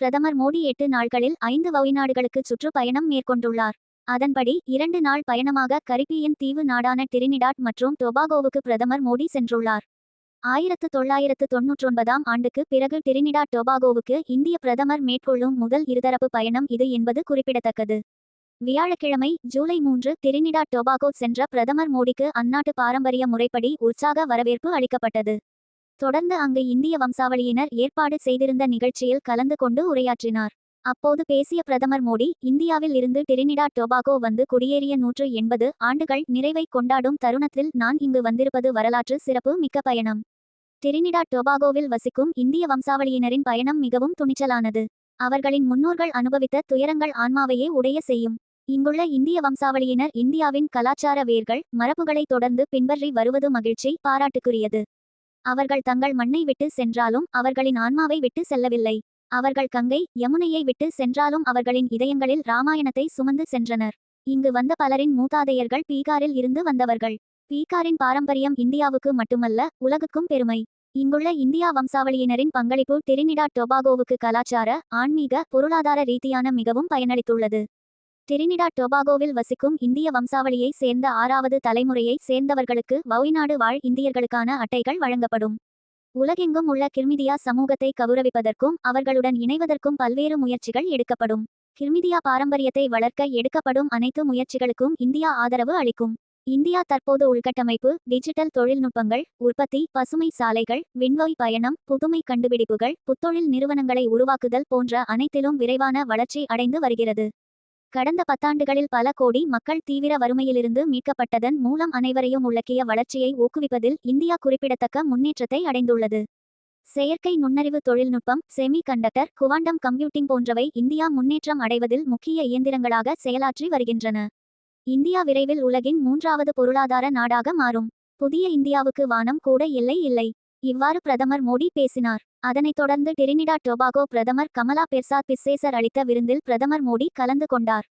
பிரதமர் மோடி எட்டு நாட்களில் ஐந்து வெளிநாடுகளுக்கு சுற்றுப்பயணம் மேற்கொண்டுள்ளார். அதன்படி இரண்டு நாள் பயணமாக கரிபியன் தீவு நாடான டிரினிடாட் மற்றும் டொபாகோவுக்கு பிரதமர் மோடி சென்றுள்ளார். ஆயிரத்து தொள்ளாயிரத்து தொன்னூற்றொன்பதாம் ஆண்டுக்கு பிறகு டிரினிடாட் டொபாகோவுக்கு இந்திய பிரதமர் மேற்கொள்ளும் முதல் இருதரப்பு பயணம் இது என்பது குறிப்பிடத்தக்கது. வியாழக்கிழமை ஜூலை மூன்று டிரினிடாட் டொபாகோ சென்ற பிரதமர் மோடிக்கு அந்நாட்டு பாரம்பரிய முறைப்படி உற்சாக வரவேற்பு அளிக்கப்பட்டது. தொடர்ந்து அங்கு இந்திய வம்சாவளியினர் ஏற்பாடு செய்திருந்த நிகழ்ச்சியில் கலந்து கொண்டு உரையாற்றினார். அப்போது பேசிய பிரதமர் மோடி இந்தியாவில் இருந்து டிரினிடா டொபாகோ வந்து குடியேறிய நூற்று எண்பது ஆண்டுகள் நிறைவை கொண்டாடும் தருணத்தில் நான் இங்கு வந்திருப்பது வரலாற்று சிறப்பு மிக்க பயணம். டெரினிடா டொபாகோவில் வசிக்கும் இந்திய வம்சாவளியினரின் பயணம் மிகவும் துணிச்சலானது. அவர்களின் முன்னோர்கள் அனுபவித்த துயரங்கள் ஆன்மாவையே உடைய செய்யும். இங்குள்ள இந்திய வம்சாவளியினர் இந்தியாவின் கலாச்சார வேர்கள் மரபுகளை தொடர்ந்து பின்பற்றி வருவது மகிழ்ச்சி பாராட்டுக்குரியது. அவர்கள் தங்கள் மண்ணை விட்டு சென்றாலும் அவர்களின் ஆன்மாவை விட்டு செல்லவில்லை. அவர்கள் கங்கை யமுனையை விட்டு சென்றாலும் அவர்களின் இதயங்களில் ராமாயணத்தை சுமந்து சென்றனர். இங்கு வந்த பலரின் மூதாதையர்கள் பீகாரில் இருந்து வந்தவர்கள். பீகாரின் பாரம்பரியம் இந்தியாவுக்கு மட்டுமல்ல உலகுக்கும் பெருமை. இங்குள்ள இந்தியா வம்சாவளியினரின் பங்களிப்பு டிரினிடாட் டொபாகோவுக்கு கலாச்சார ஆன்மீக பொருளாதார ரீதியான மிகவும் பயனளித்துள்ளது. டிரினிடா டொபாகோவில் வசிக்கும் இந்திய வம்சாவளியை சேர்ந்த ஆறாவது தலைமுறையை சேர்ந்தவர்களுக்கு வௌய்நாடு வாழ் இந்தியர்களுக்கான அட்டைகள் வழங்கப்படும். உலகெங்கும் உள்ள கிர்மிதியா சமூகத்தை கௌரவிப்பதற்கும் அவர்களுடன் இணைவதற்கும் பல்வேறு முயற்சிகள் எடுக்கப்படும். கிர்மிதியா பாரம்பரியத்தை வளர்க்க எடுக்கப்படும் அனைத்து முயற்சிகளுக்கும் இந்தியா ஆதரவு அளிக்கும். இந்தியா தற்போது உள்கட்டமைப்பு டிஜிட்டல் தொழில்நுட்பங்கள் உற்பத்தி பசுமை சாலைகள் விண்வெளி பயணம் புதுமை கண்டுபிடிப்புகள் புத்தொழில் நிறுவனங்களை உருவாக்குதல் போன்ற அனைத்திலும் விரைவான வளர்ச்சி அடைந்து வருகிறது. கடந்த பத்தாண்டுகளில் பல கோடி மக்கள் தீவிர வறுமையிலிருந்து மீட்கப்பட்டதன் மூலம் அனைவரையும் உள்ளக்கிய வளர்ச்சியை ஊக்குவிப்பதில் இந்தியா குறிப்பிடத்தக்க முன்னேற்றத்தை அடைந்துள்ளது. செயற்கை நுண்ணறிவு தொழில்நுட்பம் செமி கண்டக்டர் குவாண்டம் கம்ப்யூட்டிங் போன்றவை இந்தியா முன்னேற்றம் அடைவதில் முக்கிய இயந்திரங்களாக செயலாற்றி வருகின்றன. இந்தியா விரைவில் உலகின் மூன்றாவது பொருளாதார நாடாக மாறும். புதிய இந்தியாவுக்கு வானம் கூட எல்லை இல்லை. இவ்வாறு பிரதமர் மோடி பேசினார். அதனைத் தொடர்ந்து டெரினிடா டொபாகோ பிரதமர் கமலா பெர்சாத் பிஸ்ஸேசர் அளித்த விருந்தில் பிரதமர் மோடி கலந்து கொண்டார்.